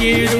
quiero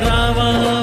రావా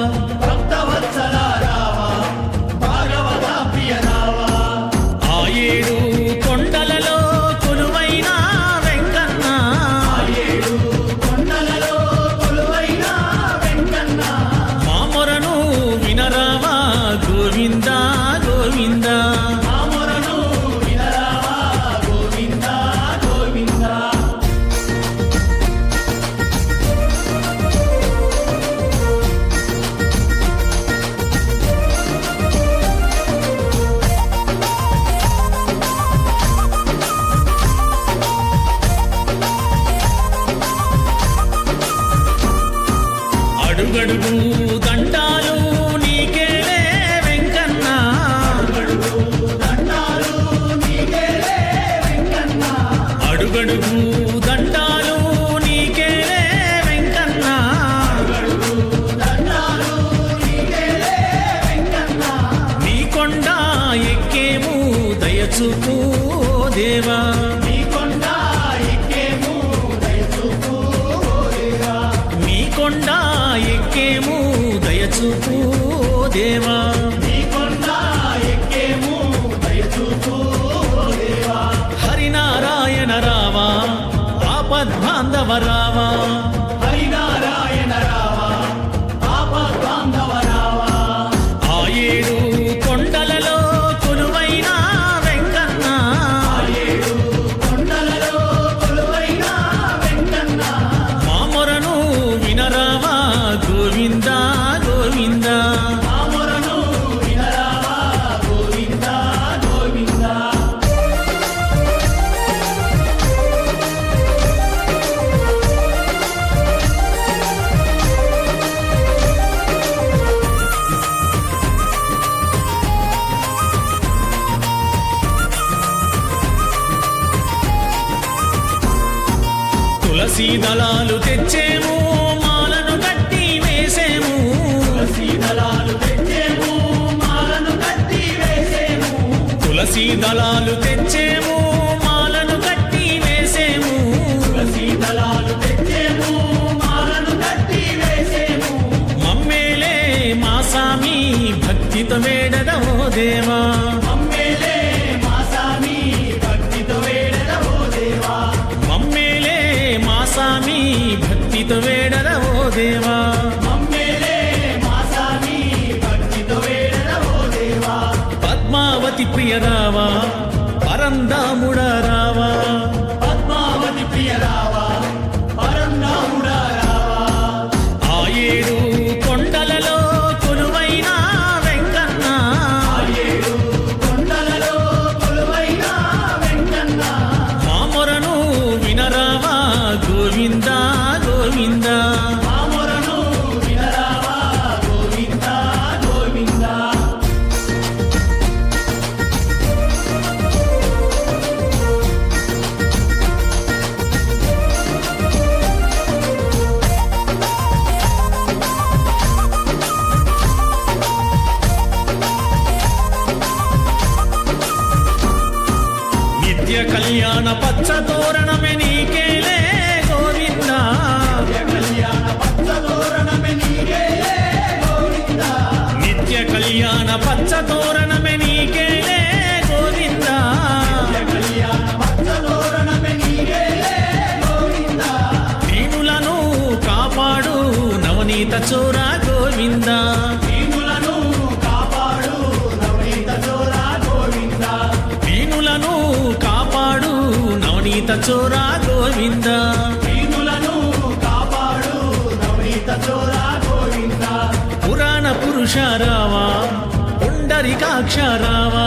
கொடுக்கும் దళాలు తెచ్చేము మాలను కట్టి వేసేము. తులసి దళాలు తెచ్చేము మాలను కట్టి వేసేము. తులసి దళాలు తెచ్చేము దేవా. పద్మావతి ప్రియరావా పరందాముడారా నవనీత చోర గోవింద. దీనులను కాపాడు నవనీత చోరా గోవింద. దీనులను కాపాడు నవనీత చోర గోవింద. దీనులను కాపాడు నవనీత చోరా గోవింద. పురాణ పురుష రావా పుండరికాక్ష రావా